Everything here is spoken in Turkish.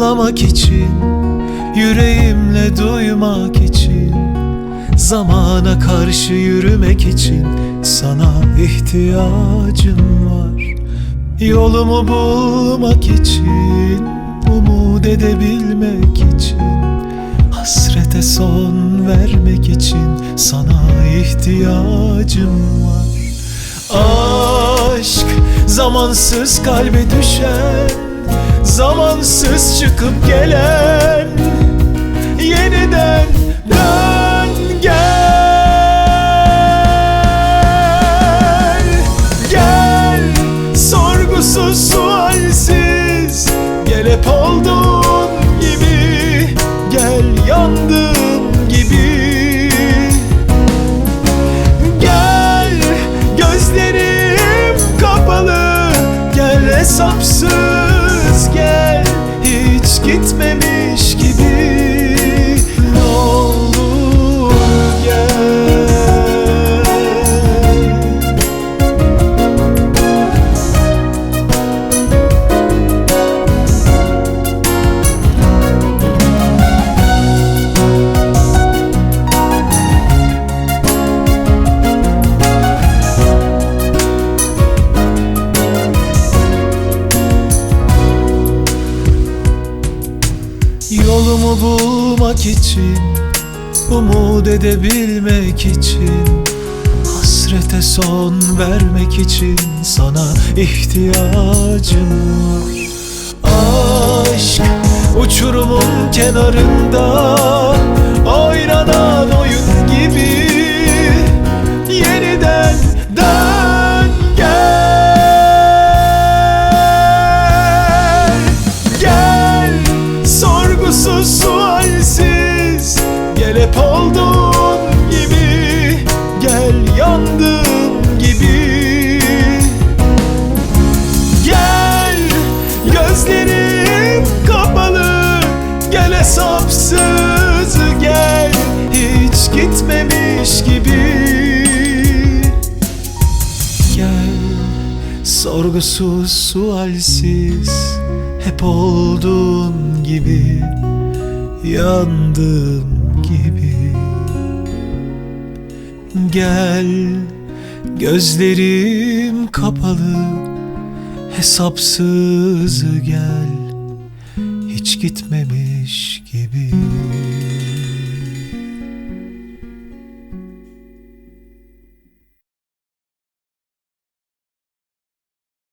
Anlamak için Yüreğimle duymak için Zamana karşı yürümek için Sana ihtiyacım var. Yolumu bulmak için Umut edebilmek için Hasrete son vermek için Sana ihtiyacım var. Aşk zamansız kalbe düşen Zamansız çıkıp gelen Yeniden dön gel. Gel sorgusuz sualsiz Gel hep olduğun gibi. Gel yandığım gibi. Gel gözlerim kapalı Gel hesapsız gitmemiş Yolumu bulmak için Umut edebilmek için Hasrete son vermek için Sana ihtiyacım var. Aşk uçurumun kenarında sualsiz Gel hep olduğun gibi Gel yandığım gibi. Gel gözlerim kapalı Gel hesapsız gel Hiç gitmemiş gibi. Gel sorgusuz sualsiz Hep olduğun gibi Yandığım gibi. Gel gözlerim kapalı. Hesapsız gel. Hiç gitmemiş gibi